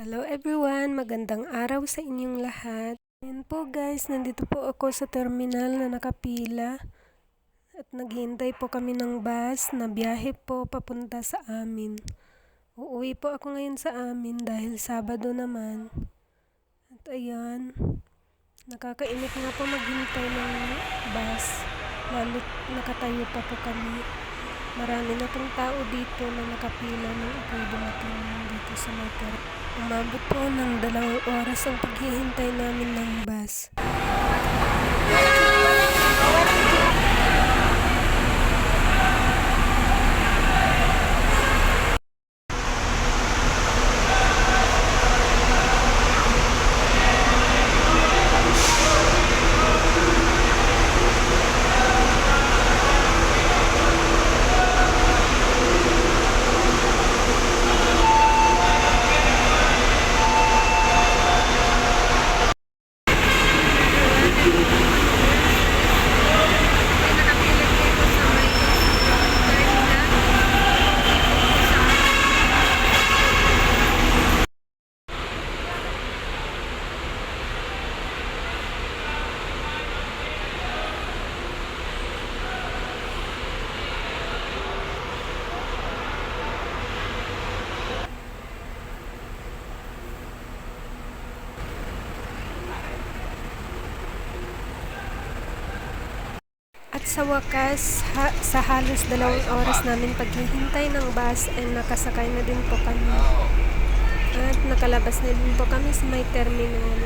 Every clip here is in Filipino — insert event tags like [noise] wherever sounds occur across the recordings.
Hello everyone, magandang araw sa inyong lahat. Ayan po guys, nandito po ako sa terminal na nakapila at naghihintay po kami ng bus na biyahe po papunta sa amin. Uuwi po ako ngayon sa amin dahil Sabado naman. At ayan, nakakainit nga po maghintay ng bus lalo't nakatayo pa po kami. Marami na pong tao dito na nakapila nung ako'y dumating dito sa may Umabot po ng dalawang oras ang paghihintay namin ng bus. Sa wakas, ha- sa halos dalawang oras namin paghihintay ng bus ay nakasakay na din po kami. At nakalabas na din po kami sa may terminal.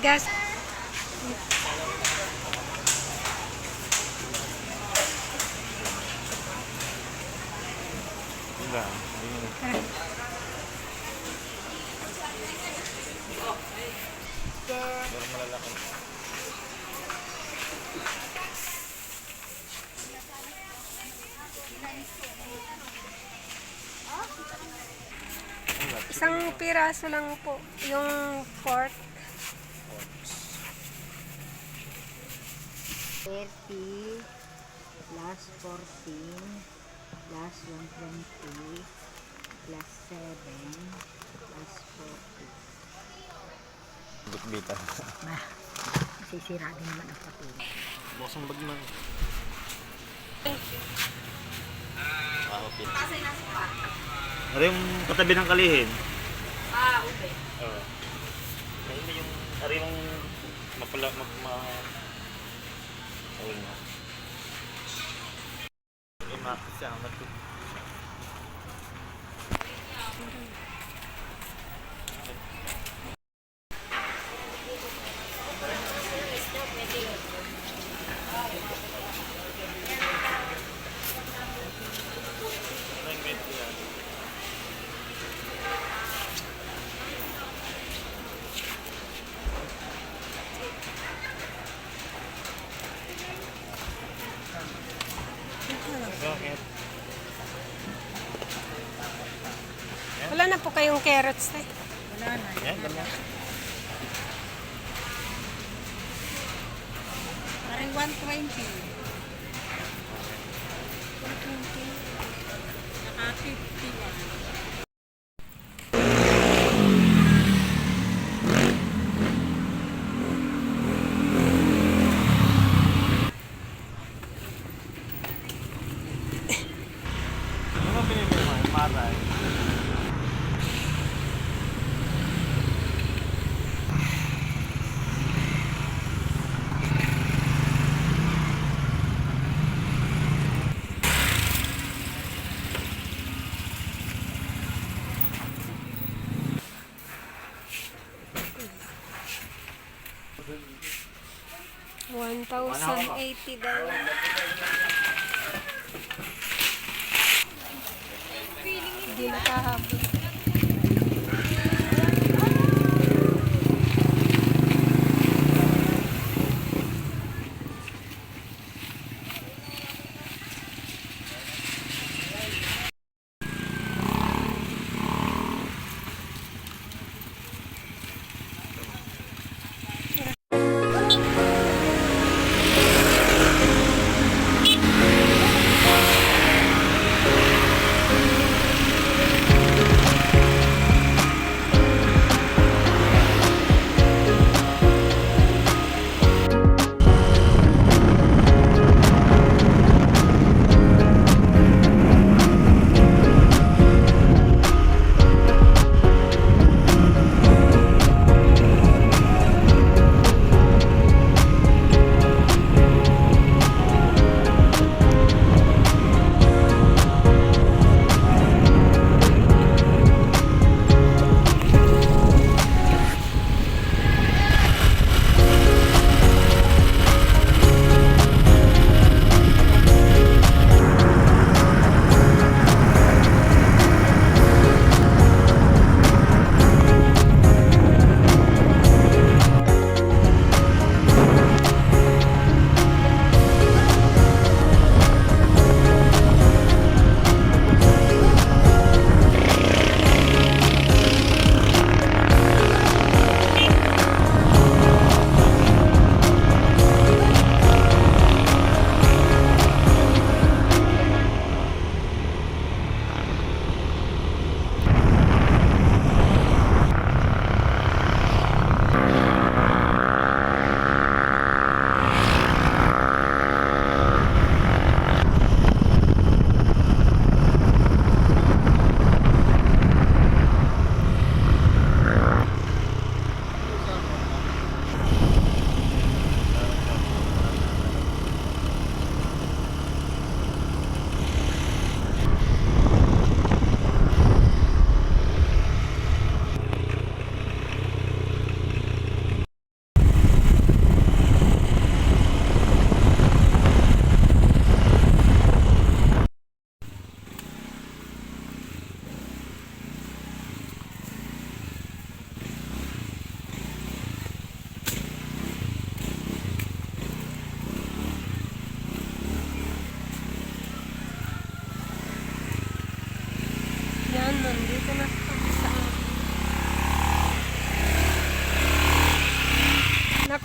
Bigas. Wala. Pero malalaki. Isang piraso lang po. Yung pork. 30 plus 14 plus 120 plus 7 plus 40. Bitbitan. Bah, masisira [laughs] din naman ang patuloy. Bukas ang bag man. Mahopin. Ano yung katabi ng kalihin? Ah, ube. Oo. Hindi yung, ari yung mapala, mag, ma... Ayun mo. Eh, makasama to. Ano yung ganito yan? Bakit? Wala na po kayong carrots eh. Wala na. Yan, dalawa. Parang 120. 120. Naka 51. Ano mo? Yung maray? Daw.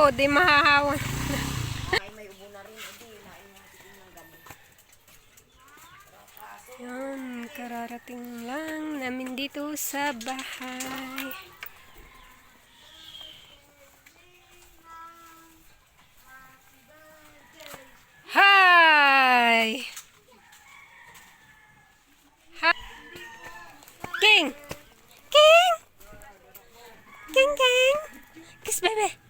Po, di mahahawan. Yan, kararating lang namin dito sa bahay. Hi! Hi! King! King! King, King! Kiss, baby!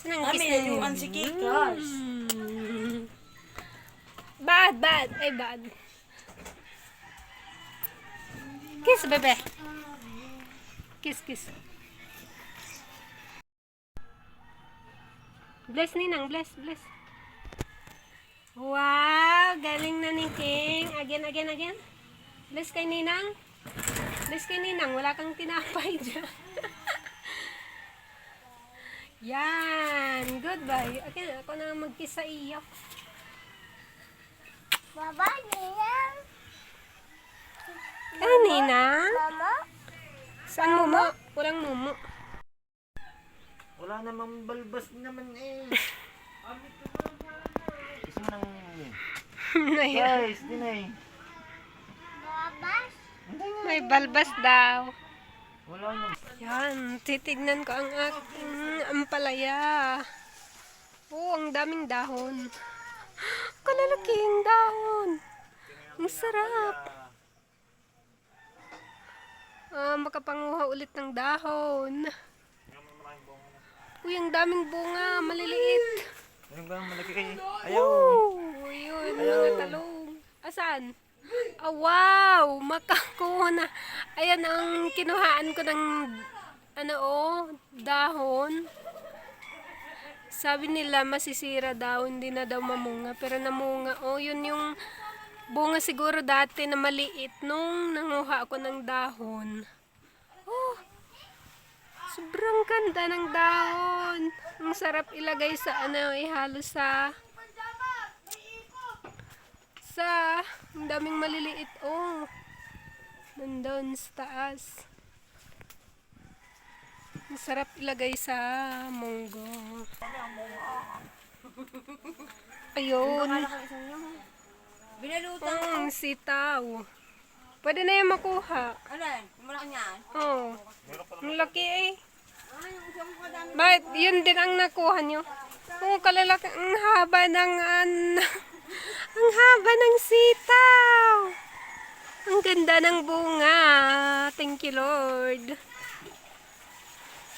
Saan ang kiss na yun? si Kikas. Mm. Bad, bad. Ay, bad. Kiss, bebe. Kiss. Bless, Ninang. Bless, bless. Wow! Galing na ni King. Again, again, again. Bless kay Ninang. Bless kay Ninang. Wala kang tinapay [laughs] dyan. Yan. Goodbye. Okay, ako na mag-kiss sa iyo. Baba, Ninang. Ano, Ninang? Mama? Saan mumo? Walang mumo. Wala namang balbas naman eh. Gusto mo nang... Ayan. Guys, din eh. Babas? May balbas daw. Wala nang... Yan, titignan ko ang aking ampalaya. Oh, ang daming dahon. [gasps] Kalalaking dahon. Ang sarap. Ah, makapanguha ulit ng dahon. Uy, ang daming bunga, maliliit. Ano ba malaki kayo? Ayaw! Oh, yun, mga talong. Asan? Ah, wow! Makakuha na. Ayan ang kinuhaan ko ng ano oh, dahon. Sabi nila masisira daw, hindi na daw mamunga. Pero namunga. Oh, yun yung bunga siguro dati na maliit nung nanguha ako ng dahon. Oh, sobrang ganda ng dahon. Ang sarap ilagay sa ano, ihalo sa sa ang daming maliliit. Oh nandun sa taas. Ang sarap ilagay sa munggo. Ayun Binalutan. ang sitaw pwede na yan makuha Alin? Malaki niyan. oh ang laki eh. Bakit yun din ang nakuha nyo? Oo, kalalaki. Ang haba ng an... [laughs] ang haba ng sitaw. Ang ganda ng bunga. Thank you, Lord.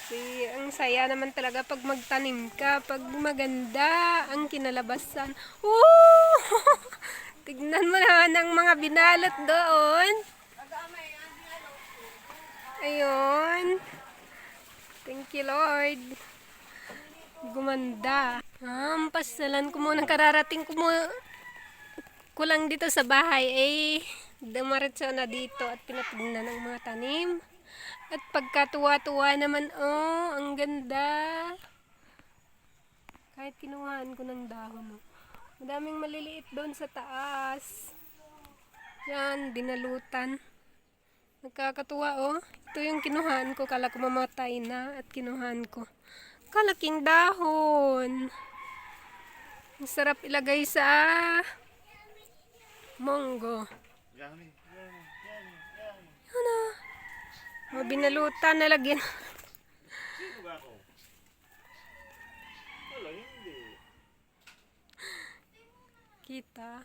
Si, ang saya naman talaga pag magtanim ka, pag maganda ang kinalabasan. Woo! [laughs] Tignan mo naman ang mga binalot doon. Ayun. Thank you, Lord. Gumanda. Um, pasalan ko muna, kararating ko muna, ko lang dito sa bahay, eh, dumaritso na dito at pinatignan ng mga tanim. At pagkatuwa-tuwa naman, oh, ang ganda. Kahit kinuhaan ko ng dahon, oh. Madaming maliliit doon sa taas. Yan, dinalutan. Nagkakatuwa oh. Ito yung kinuhaan ko. Kala ko mamatay na at kinuhaan ko. Kalaking dahon. Ang sarap ilagay sa monggo. Yan ah. Mga binalutan na lagyan. Kita.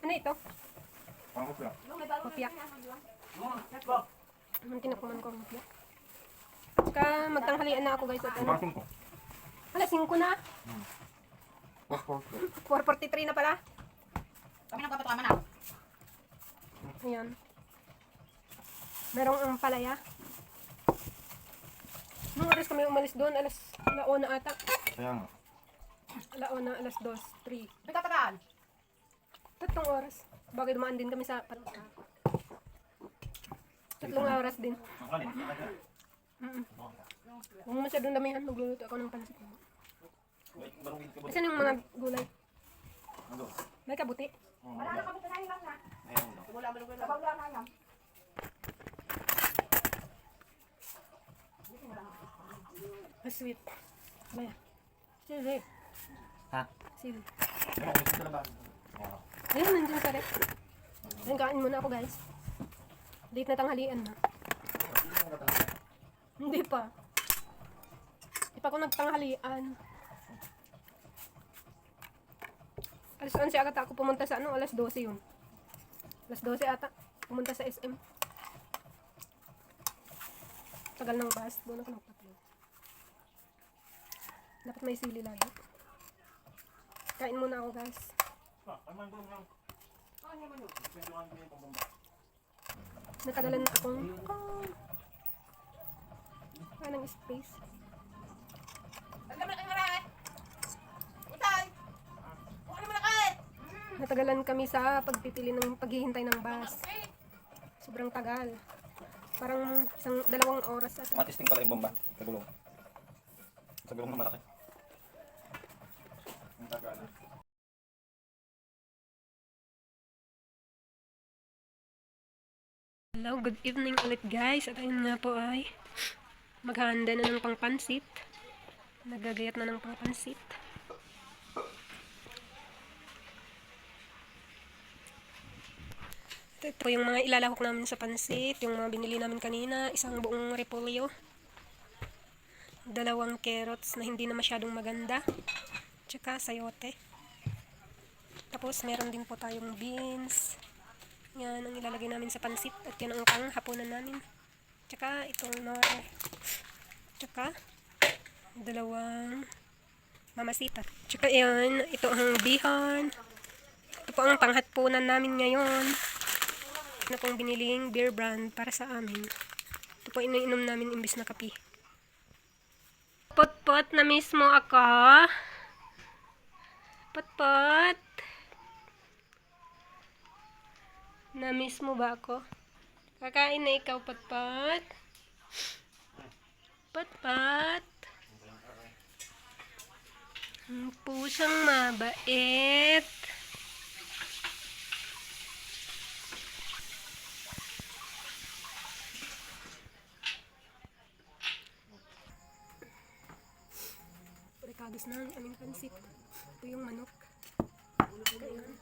Ano ito? Kopya. Ang tinakuman ko ang kopya. Ka magtanghalian na ako guys at ano. Alas 5 na. 4.43 na pala. Kami nagpapatuwa na. Ayan. Merong ang palaya. Nung oras kami umalis doon, alas laona ata. Kaya nga. Laona, alas 2, 3. May tatagaan. Tatlong oras. Bagay dumaan din kami sa Tatlong oras din. Mm. Huwag mo masyadong damihan, magluluto ako ng pansit mo. Wait, barong wait ka ba? Asan yung mga gulay? Ano? May kabuti. Wala na kami tayo lang na. Ayun. Wala ba wala. Wala na yan. Ah, sweet. Maya. Sili. Ha? Sili. Na? Oo. Ayun, nandiyan sa rep. Ayun, kain muna ako guys. Late na tanghalian na. Hindi pa. Di pa ako nagtanghalian. Alas 11 agad ako pumunta sa ano, alas 12 yun. Alas 12 ata. Pumunta sa SM. Tagal ng bus. Doon ako nagpatlo. Dapat may sili lagi. Kain muna ako guys. Ah. Natagalan na akong oh. Anong space? Wala na kayo marami. Utay. Wala na kayo. Natagalan kami sa pagpipili ng paghihintay ng bus. Sobrang tagal. Parang isang dalawang oras at Matisting pala yung bomba. Sa gulong. Sa gulong na malaki. Ang tagal. Hello, good evening ulit guys. At ayun nga po ay maghahanda na ng pangpansit. Nagagayat na ng pangpansit. Ito po yung mga ilalahok namin sa pansit. Yung mga binili namin kanina. Isang buong repolyo. Dalawang carrots na hindi na masyadong maganda. Tsaka sayote. Tapos meron din po tayong beans. Yan ang ilalagay namin sa pansit at yan ang panghapunan namin. Tsaka itong nor. Tsaka dalawang mamasita. Tsaka yan, ito ang bihon. Ito po ang panghatpunan namin ngayon. Na pong biniling beer brand para sa amin. Ito po iniinom namin imbis na kape. Pot-pot na mismo ako. Pot-pot. Na-miss mo ba ako? Kakain na ikaw? Patpat? Ang pusang mabait. Rekagos na ang aming pansit. Ito yung manok. Ganyan.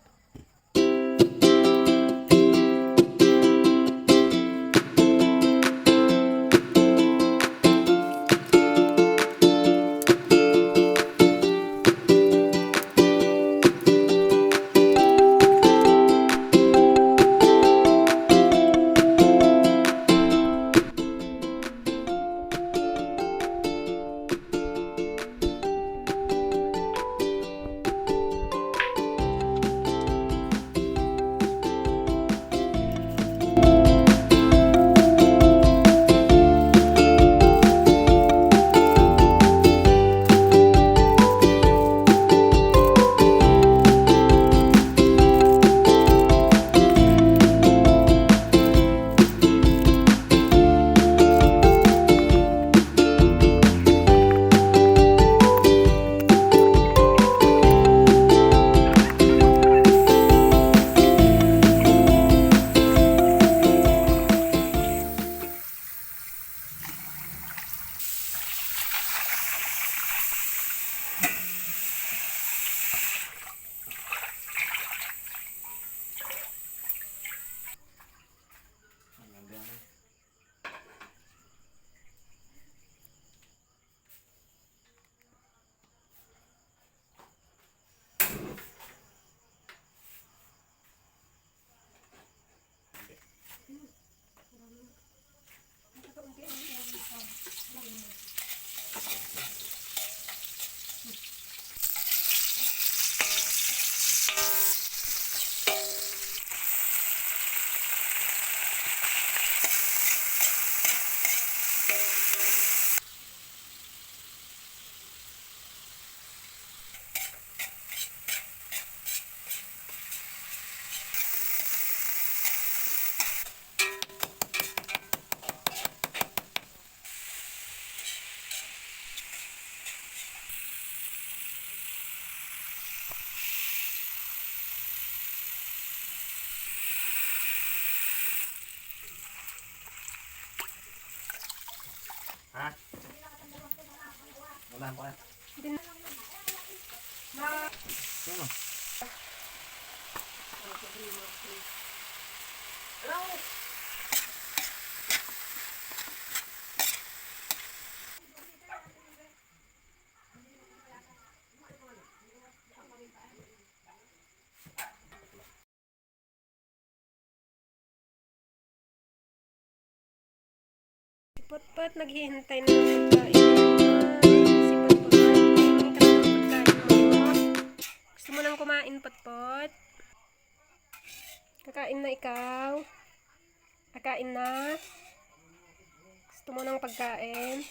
Potpot naghihintay na ng pagkain. Gusto mo nang kumain, Potpot? Kakain na ikaw? Kakain na? Gusto mo ng pagkain?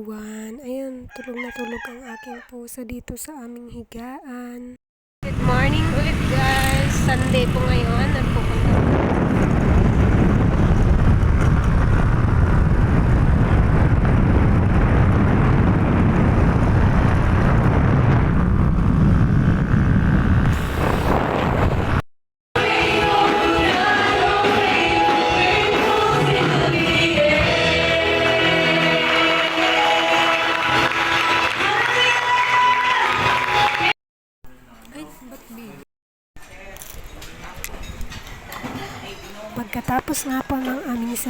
Everyone. Ayan, tulog na tulog ang aking pusa dito sa aming higaan. Good morning ulit guys. Sunday po ngayon. Nagpupunta po.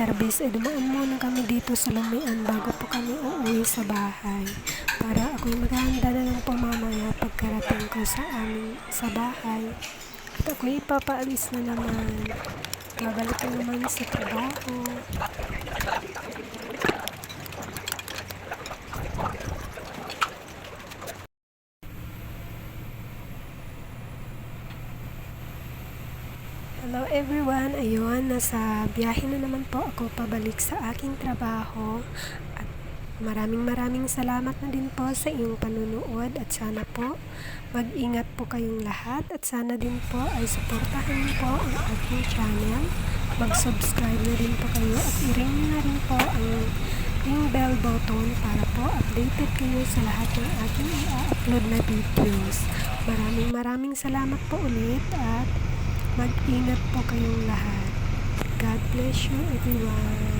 Service, eh dumaan muna kami dito sa Lumian bago po kami uuwi sa bahay. Para ako'y maghahanda na lang po mamaya pagkarating ko sa aming sa bahay. At ako'y ipapaalis na naman. Babalik na naman sa trabaho. Hello everyone! Ayun, nasa biyahe na naman po ako pabalik sa aking trabaho. At maraming maraming salamat na din po sa iyong panunood at sana po mag-ingat po kayong lahat at sana din po ay suportahan niyo po ang aking channel. Mag-subscribe na din po kayo at i-ring na rin po ang ring bell button para po updated kayo sa lahat ng aking i-upload na videos. Maraming maraming salamat po ulit at Mag-ingat po kayong lahat. God bless you everyone.